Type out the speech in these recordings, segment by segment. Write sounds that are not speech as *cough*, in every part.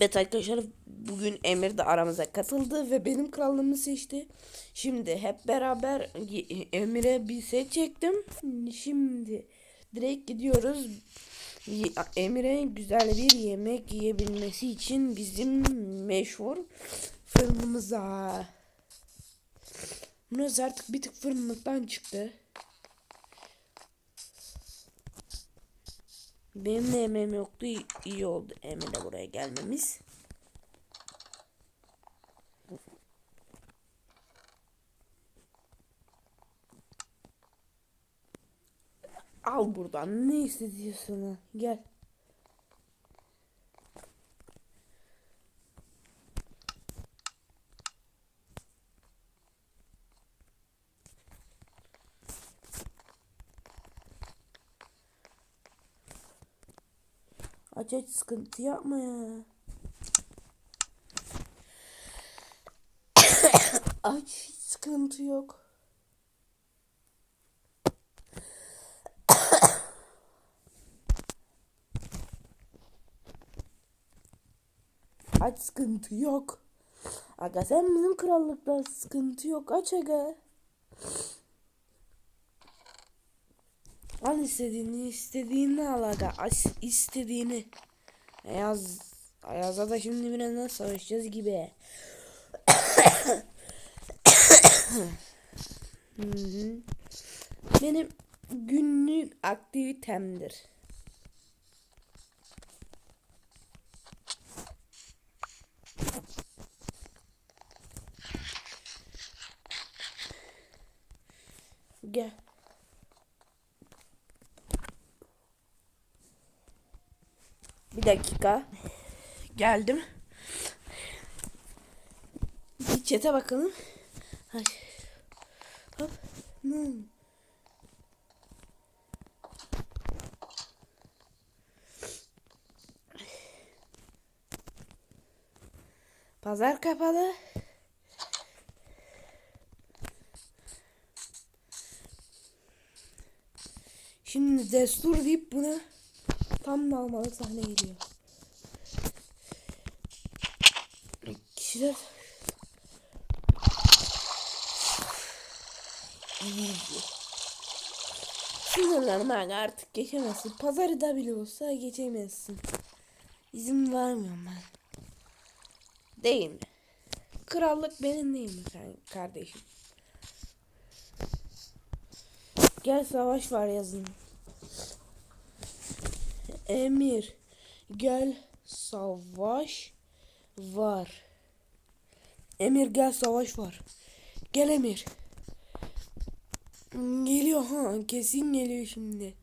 Evet arkadaşlar bugün Emir de aramıza katıldı ve benim krallığımı seçti. Şimdi hep beraber Emir'e bir set çektim. Şimdi direkt gidiyoruz. Emir'e güzel bir yemek yiyebilmesi için bizim meşhur fırınımıza. Burası artık bir tık fırınlıktan çıktı. Benim de yemeğim yoktu. İyi- oldu Emir'le buraya gelmemiz. Al buradan ne istiyorsun? Gel. Aç sıkıntı yapma ya. *coughs* aç hiç sıkıntı yok. Aç sıkıntı yok. Aga sen bizim krallıkta sıkıntı yok. Aç aga. Al istediğini istediğini al aga. Aç istediğini. Ayaz Ayaz'a da şimdi birazdan savaşacağız gibi. Benim günlük aktivitemdir. Gel. Bir dakika. Geldim. Bir çete bakalım. Ay. Hop. Hmm. Pazar kapalı. Şimdi destur deyip buna tam dalmalı sahne geliyor. Kişiler Sınırlarımı artık geçemezsin. Pazarı da bile olsa geçemezsin. İzin vermiyorum ben. Değil mi? Krallık benim değil mi sen kardeşim? Gel savaş var yazın. Emir gel savaş var. Emir gel savaş var. Gel Emir. Geliyor ha kesin geliyor şimdi.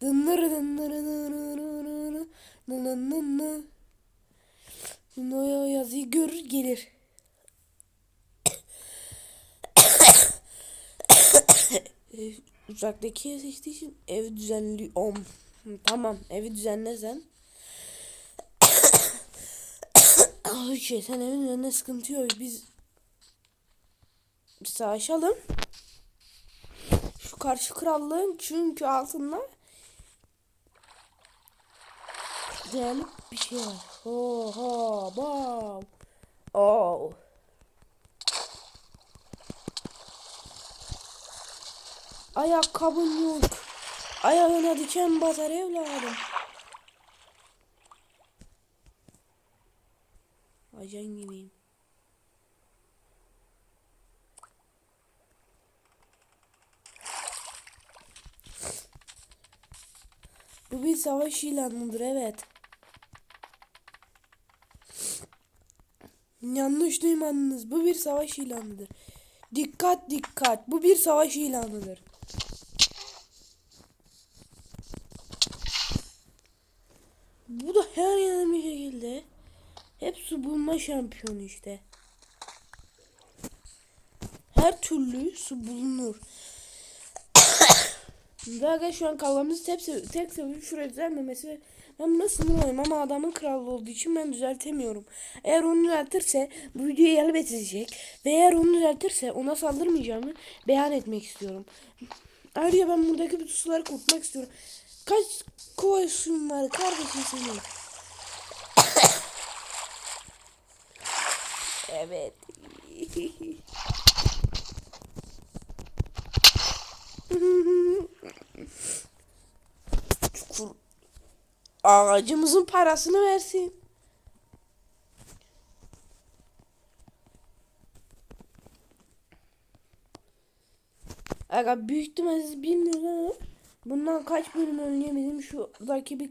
Dındır dındır dındır dındır Şimdi o yazıyı görür gelir. *coughs* Ev, uzaktaki seçtiği için ev düzenliyorum. Tamam evi düzenle sen. *coughs* Ay şey sen evin önüne sıkıntı yok. Biz savaşalım. Şu karşı krallığın çünkü altında değerli bir şey var. Oha, wow. Oh. Ayakkabın yok. Ayağına diken batar evladım. Ajan gibiyim. Bu bir savaş ilanıdır evet. Yanlış duymadınız. Bu bir savaş ilanıdır. Dikkat dikkat. Bu bir savaş ilanıdır. Bu da her yana bir şekilde. Hep su bulma şampiyonu işte. Her türlü su bulunur. *coughs* Ve aga şu an kavgamız tek, sebebi, tek sebebi şuraya düzelmemesi ve ben buna sinirliyim ama adamın krallığı olduğu için ben düzeltemiyorum. Eğer onu düzeltirse bu videoyu elbet izleyecek. Ve eğer onu düzeltirse ona saldırmayacağımı beyan etmek istiyorum. Ayrıca ben buradaki bütün suları kurtmak istiyorum. Kaç koysun var kardeşim senin? *coughs* Evet. Çukur. Ağacımızın parasını versin. Aga büyük ihtimalle siz bundan kaç bölüm önce bizim şuradaki bir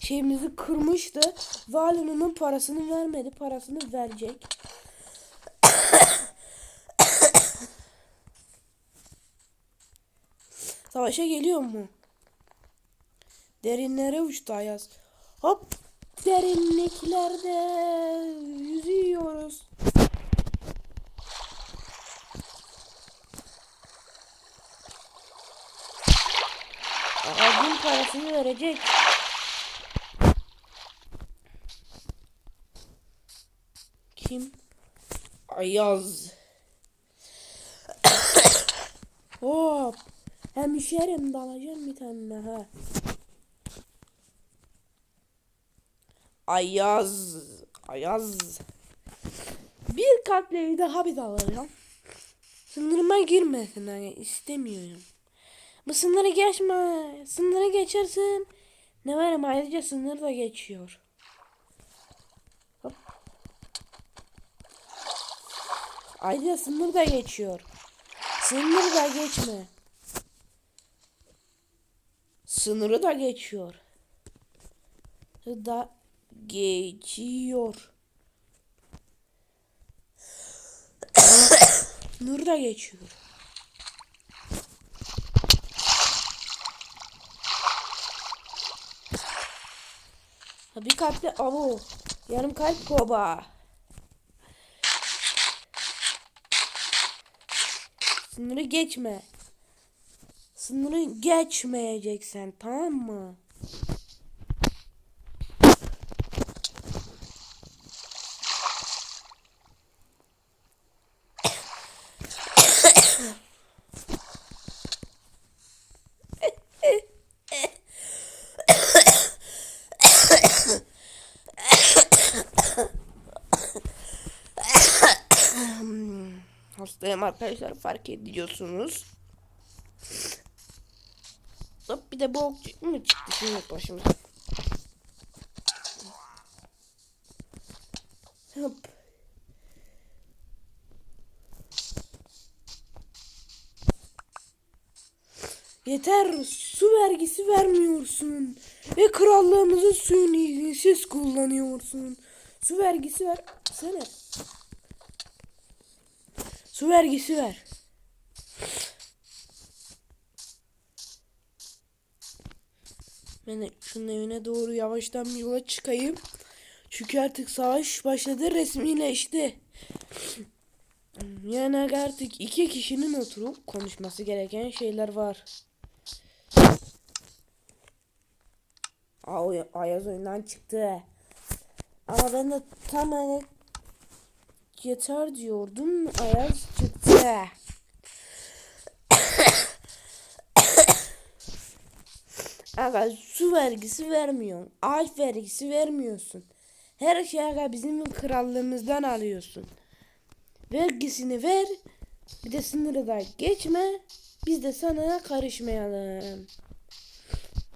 şeyimizi kırmıştı. Valinin parasını vermedi. Parasını verecek. Savaşa geliyor mu? Derinlere uçtu Ayaz. Hop derinliklerde yüzüyoruz. Ağacın parasını verecek. Kim? Ayaz. *coughs* Hop. Hemşerim dalacağım bir tane ha. Ayaz. Ayaz. Bir kalple daha bir dalacağım. Sınırıma girmesin hani istemiyorum. Bu sınırı geçme. Sınırı geçersin. Ne var ayrıca sınır da geçiyor. Ayrıca sınır da geçiyor. Sınır da geçme. Sınırı da geçiyor. Da geçiyor. Nur da geçiyor. Bir kalpli avu. Yarım kalp koba. Sınırı geçme. Sınırı geçmeyeceksin tamam mı? Hastayım arkadaşlar fark ediyorsunuz. Hop bir de bu mu çıktı şimdi başımıza. Hop. Yeter su vergisi vermiyorsun. Ve krallığımızın suyunu izinsiz kullanıyorsun. Su vergisi ver. Sana. Su vergisi ver. Ben şunun evine doğru yavaştan bir yola çıkayım. Çünkü artık savaş başladı resmileşti. *sniffs* Yani artık iki kişinin oturup konuşması gereken şeyler var. Aa, Ayaz oyundan çıktı. Ama ben de tam hani yeter diyordum. Ayaz çıktı. Aga su vergisi vermiyorsun. Ağaç vergisi vermiyorsun. Her şey aga bizim krallığımızdan alıyorsun. Vergisini ver. Bir de sınırı da geçme. Biz de sana karışmayalım.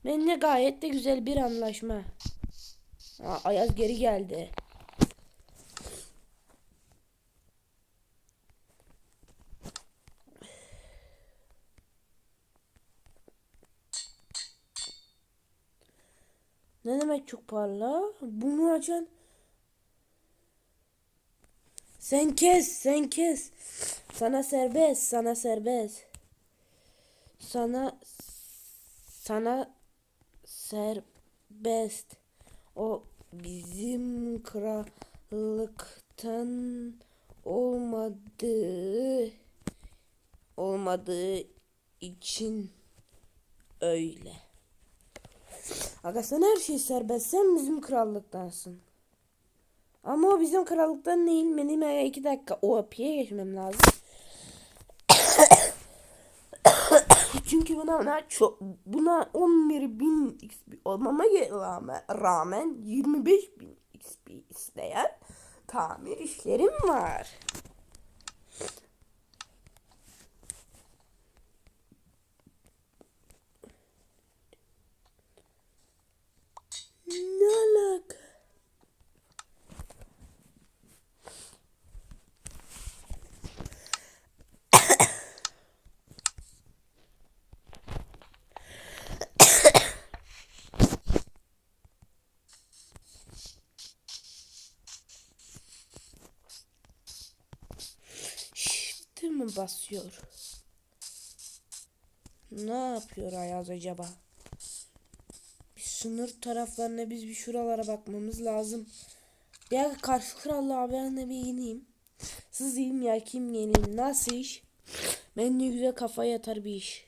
Benimle gayet de güzel bir anlaşma. Aa, Ayaz geri geldi. Ne demek çok pahalı? Bunu açan sen kes, sen kes. Sana serbest, sana serbest. Sana sana serbest. O bizim krallıktan olmadığı olmadığı için öyle. Aga sen her şey serbest. Sen bizim krallıktansın. Ama o bizim krallıktan değil. Benim eve iki dakika OP'ye geçmem lazım. *coughs* Çünkü buna, çok buna 11 bin XP olmama rağmen 25 bin XP isteyen tamir işlerim var. Ne alaka? Basıyor? Ne yapıyor Ayaz acaba? Bir sınır taraflarına biz bir şuralara bakmamız lazım. Ya karşı krallığa ben de bir ineyim. Sızayım ya kim geleyim nasıl iş? Ben ne güzel kafaya yatar bir iş.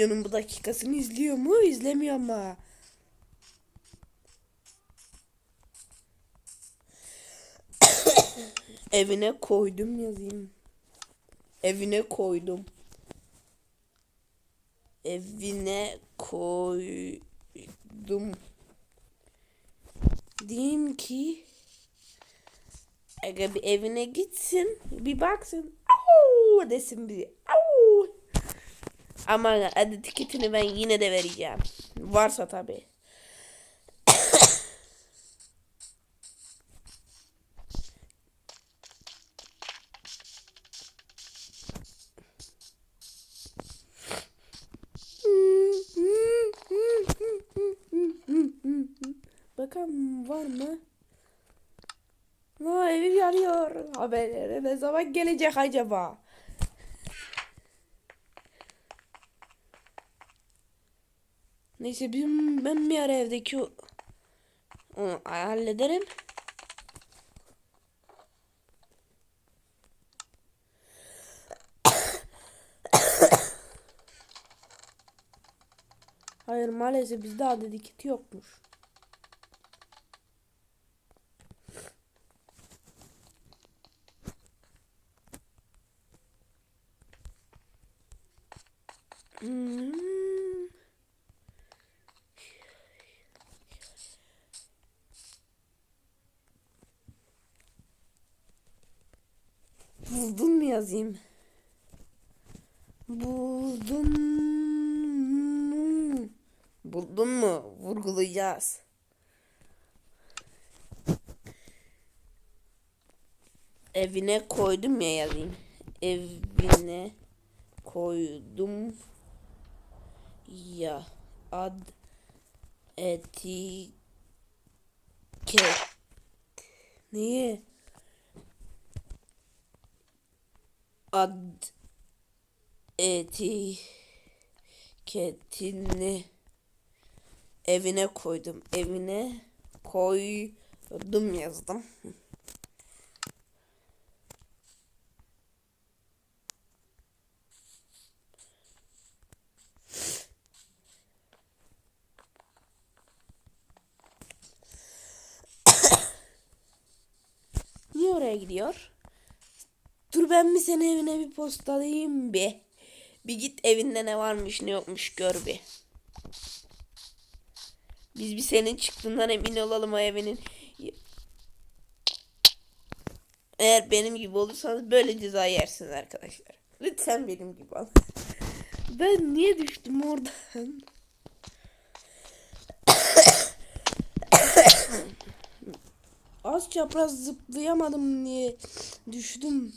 Videonun bu dakikasını izliyor mu? İzlemiyor mu? *coughs* Evine koydum yazayım. Evine koydum. Evine koydum. Diyeyim ki Aga bir evine gitsin. Bir baksın. Au desin bir. Au. Ama hadi tiketini ben yine de vereceğim. Varsa tabi. Bakalım var mı? La evim yanıyor. Haberleri ne zaman gelecek acaba? Neyse ben, ben bir ara evdeki onu hallederim. Hayır maalesef bizde adet yokmuş. Hmm. Buldun mu yazayım? Buldun mu? Buldun mu? Vurgulayacağız. Evine koydum ya yazayım. Evine koydum ya ad etiket niye ad etiketini evine koydum evine koydum yazdım *coughs* Niye oraya gidiyor? Dur ben bir seni evine bir postalayayım bir. Bir git evinde ne varmış ne yokmuş gör bir. Biz bir senin çıktığından emin olalım o evinin. Eğer benim gibi olursanız böyle ceza yersiniz arkadaşlar. Lütfen benim gibi ol. Ben niye düştüm oradan? Az çapraz zıplayamadım diye düştüm.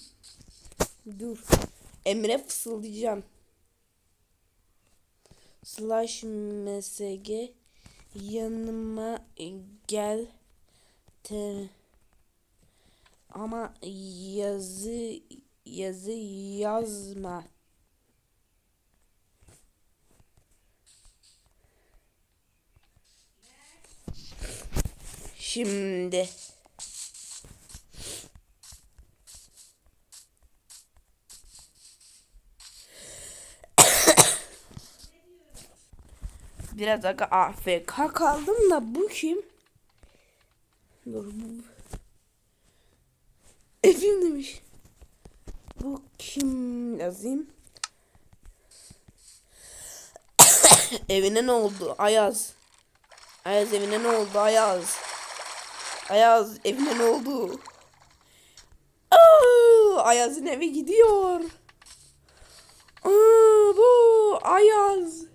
Dur. Emre fısıldayacağım. Slash msg yanıma gel te ama yazı yazı yazma. Şimdi Biraz aga AFK kaldım da bu kim? Dur bu. Evim demiş. Bu kim yazayım? *coughs* evine ne oldu? Ayaz. Ayaz evine ne oldu? Ayaz. Ayaz evine ne oldu? Aa, Ayaz'ın evi gidiyor. Aa, bu Ayaz.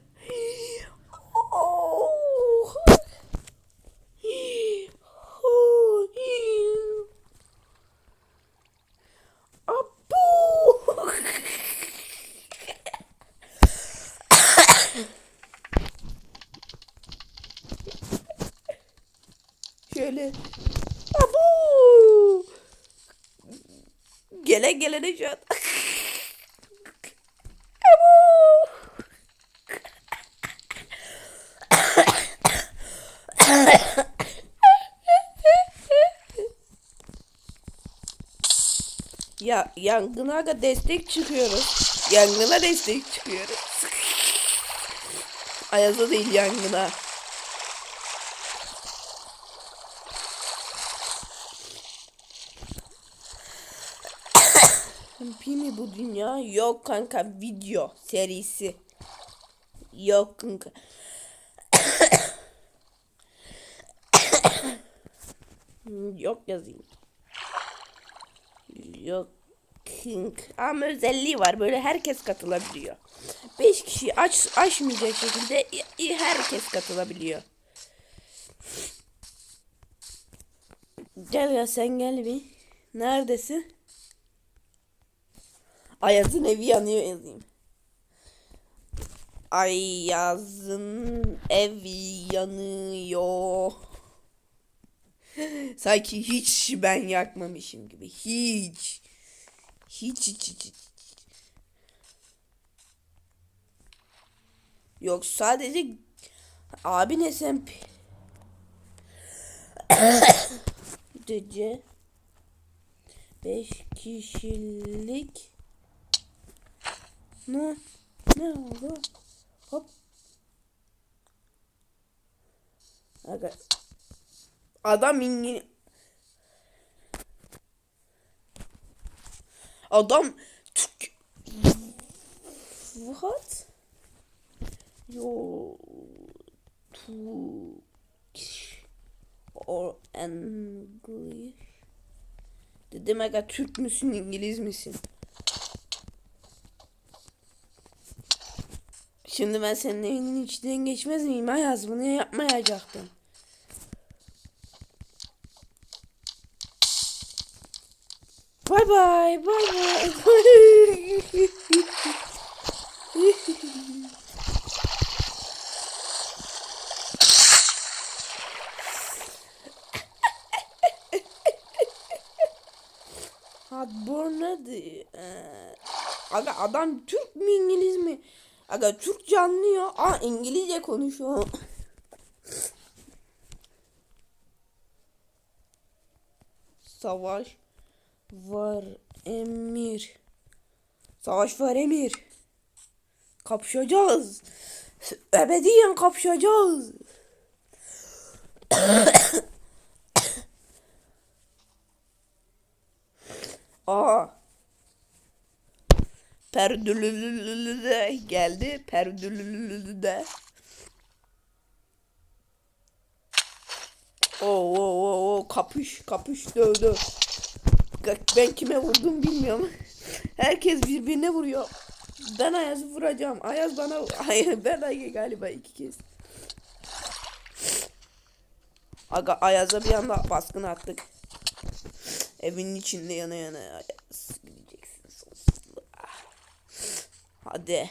Şöyle. Abu. Gele gele Necat. Abu. Ya yangına da destek çıkıyoruz. Yangına destek çıkıyoruz. Ayaz'a değil yangına. MP mi bu dünya? Yok kanka video serisi. Yok kanka. *coughs* Yok yazayım. Yok. King. Ama özelliği var. Böyle herkes katılabiliyor. 5 kişi aç aşmayacak şekilde herkes katılabiliyor. Gel ya sen gel bir. Neredesin? Ayaz'ın evi yanıyor yazayım. Ayaz'ın evi yanıyor. Sanki hiç ben yakmamışım gibi. Hiç. Hiç hiç hiç. hiç. Yok sadece abi SMP. Dece 5 kişilik ne ne oldu? Hop. Aga. Adam İngiliz Adam Türk What? Yo Turkish or English Dedim aga Türk müsün İngiliz misin? Şimdi ben senin evinin içinden geçmez miyim? Ayaz bunu yapmayacaktım. Bye bye bye bye. *laughs* Hardborn nedir? Ee, adam Türk mü İngiliz mi? Aga Türkçe anlıyor. Aa İngilizce konuşuyor. Savaş var emir. Savaş var emir. Kapışacağız. Ebediyen kapışacağız. *coughs* Aa. Perdülülülü de geldi. Perdülülülü de. Oo, oo, oo, kapış kapış döv döv. Ka- Ben kime vurdum bilmiyorum. Herkes birbirine vuruyor. Ben Ayaz'ı vuracağım. Ayaz bana ben Ayaz'ı galiba iki kez. Aga Ayaz'a bir anda baskın attık. Evin içinde yana yana Ayaz Hadi.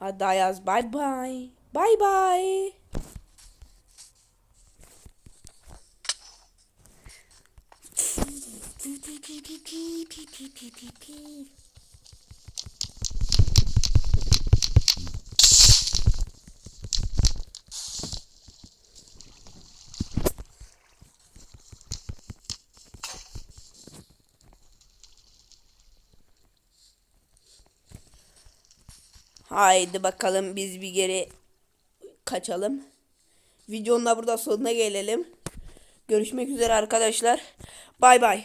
Adáyas. Bye bye. Bye Bay. Haydi bakalım biz bir geri kaçalım. Videonun da burada sonuna gelelim. Görüşmek üzere arkadaşlar. Bay bay.